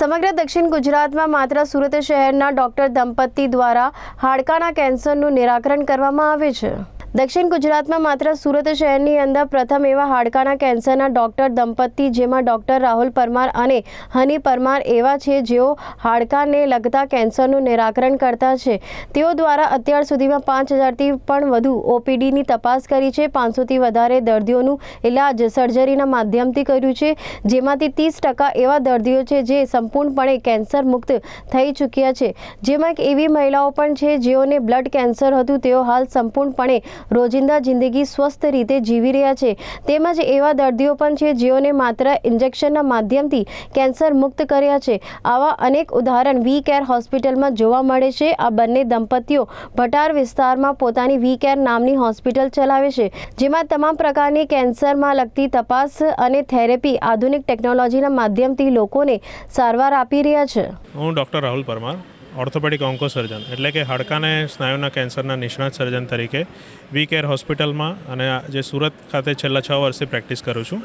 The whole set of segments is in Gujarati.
સમગ્ર દક્ષિણ ગુજરાતમાં માત્ર સુરત શહેરના ડોક્ટર દંપતી દ્વારા હાડકાના કેન્સરનું નિરાકરણ કરવામાં આવે છે. દક્ષિણ ગુજરાતમાં માત્ર સુરત શહેરની અંદર પ્રથમ એવા હાડકાના કેન્સરના ડોક્ટર દંપતી, જેમાં ડોક્ટર રાહુલ પરમાર અને હની પરમાર એવા છે જેઓ હાડકાને લગતા કેન્સરનું નિરાકરણ કરતા છે. તેઓ દ્વારા અત્યાર સુધીમાં પાંચ હજારથી પણ વધુ ઓપીડીની તપાસ કરી છે. પાંચસોથી વધારે દર્દીઓનું ઇલાજ સર્જરીના માધ્યમથી કર્યું છે. જેમાંથી ત્રીસ ટકા એવા દર્દીઓ છે જે સંપૂર્ણપણે કેન્સર મુક્ત થઈ ચૂક્યા છે. જેમાં એક એવી મહિલાઓ પણ છે જેઓને બ્લડ કેન્સર હતું. તેઓ હાલ સંપૂર્ણપણે રોજિંદા જિંદગી સ્વસ્થ રીતે જીવી રહ્યા છે. તેમજ એવા દર્દીઓ પણ છે જેઓને માત્ર ઇન્જેક્શનના માધ્યમથી કેન્સર મુક્ત કર્યા છે. આવા અનેક ઉદાહરણ વી કેર હોસ્પિટલમાં જોવા મળે છે. આ બંને દંપતીઓ ભટાર વિસ્તારમાં પોતાની વી કેર નામની હોસ્પિટલ ચલાવે છે, જેમાં તમામ પ્રકારની કેન્સરમાં લગતી તપાસ અને થેરેપી આધુનિક ટેકનોલોજીના માધ્યમથી લોકોને સારવાર આપી રહ્યા છે. હું doctor Rahul Parmar. Orthopaedic onco surgeon એટલે કે હાડકાને સ્નાયુના કેન્સરના નિષ્ણાત સર્જન તરીકે વી કેર હોસ્પિટલમાં અને જે સુરત ખાતે છેલ્લા છ વર્ષથી પ્રેક્ટિસ કરું છું.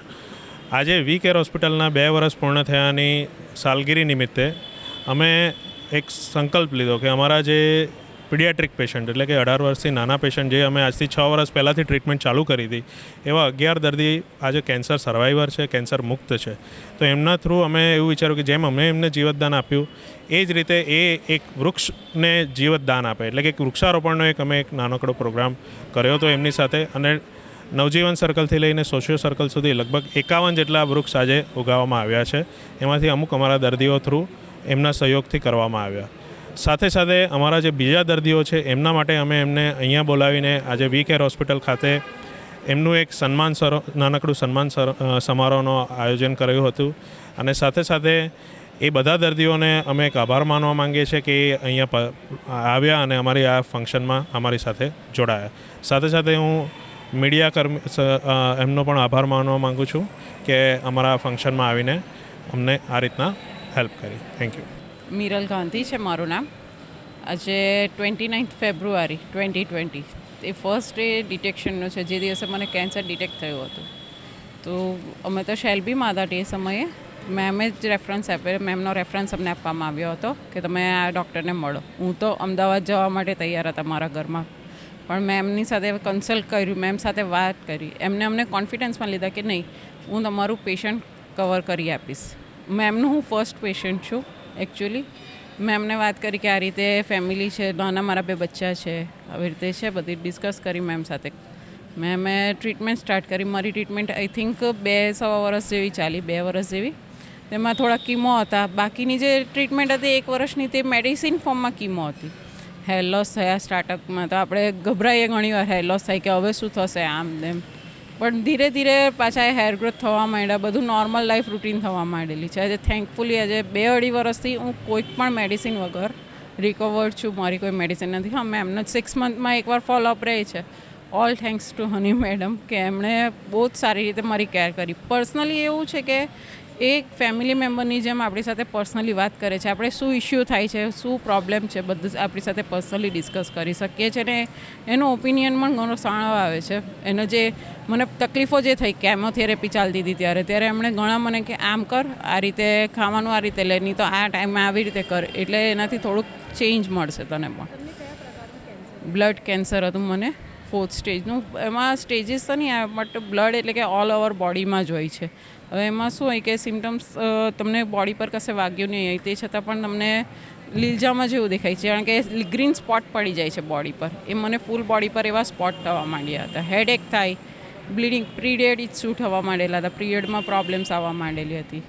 આજે વી કેર હોસ્પિટલના બે વર્ષ પૂર્ણ થયાની સાલગીરી નિમિત્તે અમે એક સંકલ્પ લીધો કે અમારા જે પીડિયાટ્રિક પેશન્ટ એટલે કે અઢાર વર્ષથી નાના પેશન્ટ જે અમે આજથી છ વર્ષ પહેલાંથી ટ્રીટમેન્ટ ચાલુ કરી હતી, એવા અગિયાર દર્દી આજે કેન્સર સર્વાઈવર છે, કેન્સર મુક્ત છે. તો એમના થ્રુ અમે એવું વિચાર્યું કે જેમ અમે એમને જીવતદાન આપ્યું, એ જ રીતે એ એક વૃક્ષને જીવતદાન આપે. એટલે કે એક વૃક્ષારોપણનો એક અમે એક નાનકડો પ્રોગ્રામ કર્યો હતો એમની સાથે અને નવજીવન સર્કલથી લઈને સોશિયો સર્કલ સુધી લગભગ એકાવન જેટલા વૃક્ષ આજે ઉગાવવામાં આવ્યા છે. એમાંથી અમુક અમારા દર્દીઓ થ્રુ એમના સહયોગથી કરવામાં આવ્યા. સાથે સાથે અમારા જે બીજા દર્દીઓ છે, એમના માટે અમે એમને અહીંયા બોલાવીને આજે વી કેર હોસ્પિટલ ખાતે એમનું એક સન્માન સરો, નાનકડું સન્માન સર- સમારોહનો આયોજન કર્યું હતું. અને સાથે સાથે એ બધા દર્દીઓને અમે એક આભાર માનવા માંગીએ છીએ કે અહીંયા આવ્યા અને અમારી આ ફંક્શનમાં અમારી સાથે જોડાયા. સાથે સાથે હું મીડિયા કર્મી એમનો પણ આભાર માનવા માગું છું કે અમારા ફંક્શનમાં આવીને અમને આ રીતના હેલ્પ કરી. થેન્ક યુ મિરલ ગાંધી છે મારું નામ. આજે twenty ninth February twenty twenty એ ફર્સ્ટ ડે ડિટેક્શનનો છે. જે દિવસે મને કેન્સર ડિટેક્ટ થયું હતું. તો અમે તો શેલ્બીમાં હતા તે સમયે મેમે જ રેફરન્સ આપ્યો મેમનો રેફરન્સ અમને આપવામાં આવ્યો હતો કે તમે આ ડૉક્ટરને મળો. હું તો અમદાવાદ જવા માટે તૈયાર હતા મારા ઘરમાં. પણ મેમની સાથે કન્સલ્ટ કર્યું. મેમ સાથે વાત કરી. એમને અમને કોન્ફિડન્સમાં લીધા કે નહીં, હું તમારું પેશન્ટ કવર કરી આપીશ. મેમનું હું ફર્સ્ટ પેશન્ટ છું. એકચ્યુઅલી. મેં એમને વાત કરી કે આ રીતે ફેમિલી છે, નાના મારા બે બચ્ચા છે, આવી રીતે છે, બધી ડિસ્કસ કરી મેમ સાથે. મેં મેં ટ્રીટમેન્ટ સ્ટાર્ટ કરી. મારી ટ્રીટમેન્ટ આઈ થિંક બે સવા વર્ષ જેવી ચાલી, બે વર્ષ જેવી. તેમાં થોડા કીમો હતા. બાકીની જે ટ્રીટમેન્ટ હતી એક વર્ષની તે મેડિસિન ફોર્મમાં કીમો હતી. હેર લોસ થયા સ્ટાર્ટઅપમાં તો આપણે ગભરાઈએ ઘણીવાર. હેર લોસ થાય કે હવે શું થશે? આમ તેમ. પણ ધીરે ધીરે પાછા હેર ગ્રોથ થવા માંડ્યા. બધું નોર્મલ લાઈફ રૂટીન થવા માંડેલી છે. આજે થેન્કફુલી આજે બે અઢી વર્ષથી હું કોઈ પણ મેડિસિન વગર રિકવર્ડ છું. મારી કોઈ મેડિસિન નથી. હા મેં એમને સિક્સ મંથમાં એકવાર ફોલોઅપ રહે છે. All thanks to Honey madam કે એમણે બહુ જ સારી રીતે મારી કેર કરી. પર્સનલી એવું છે કે એક ફેમિલી મેમ્બરની જેમ આપણી સાથે પર્સનલી વાત કરે છે. આપણે શું ઇશ્યુ થાય છે શું પ્રોબ્લેમ છે બધું આપણી સાથે પર્સનલી ડિસ્કસ કરી શકીએ છીએ ને એનો ઓપિનિયન પણ ઘણો સારો આવે છે. એનો જે મને તકલીફો જે થઈ કેમોથેરેપી ચાલતી હતી ત્યારે ત્યારે એમણે ઘણા મને કે આમ કર આ રીતે ખાવાનું આ રીતે લે નહીં તો આ ટાઈમે આવી રીતે કર. એટલે એનાથી થોડુંક ચેન્જ મળશે તને પણ. બ્લડ કેન્સર હતું મને. ફોર્થ સ્ટેજનું એમાં સ્ટેજીસ તો નહીં આવ્યા બટ બ્લડ એટલે કે ઓલ ઓવર બોડીમાં જ હોય છે. હવે એમાં શું હોય કે સિમ્ટમ્સ તમને બોડી પર કશે વાગ્યું નહીં હોય, તે છતાં પણ તમને લીલજામાં જેવું દેખાય છે. કારણ કે ગ્રીન સ્પોટ પડી જાય છે બોડી પર. એ મને ફૂલ બોડી પર એવા સ્પોટ થવા માંડ્યા હતા. હેડેક થાય બ્લીડિંગ પીરિયડ ઇસ્યુ થવા માંડેલા હતા. પીરિયડમાં પ્રોબ્લેમ્સ આવવા માંડેલી હતી.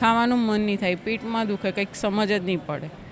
ખાવાનું મન નહીં થાય, પેટમાં દુખે, કંઈક સમજ જ નહીં પડે.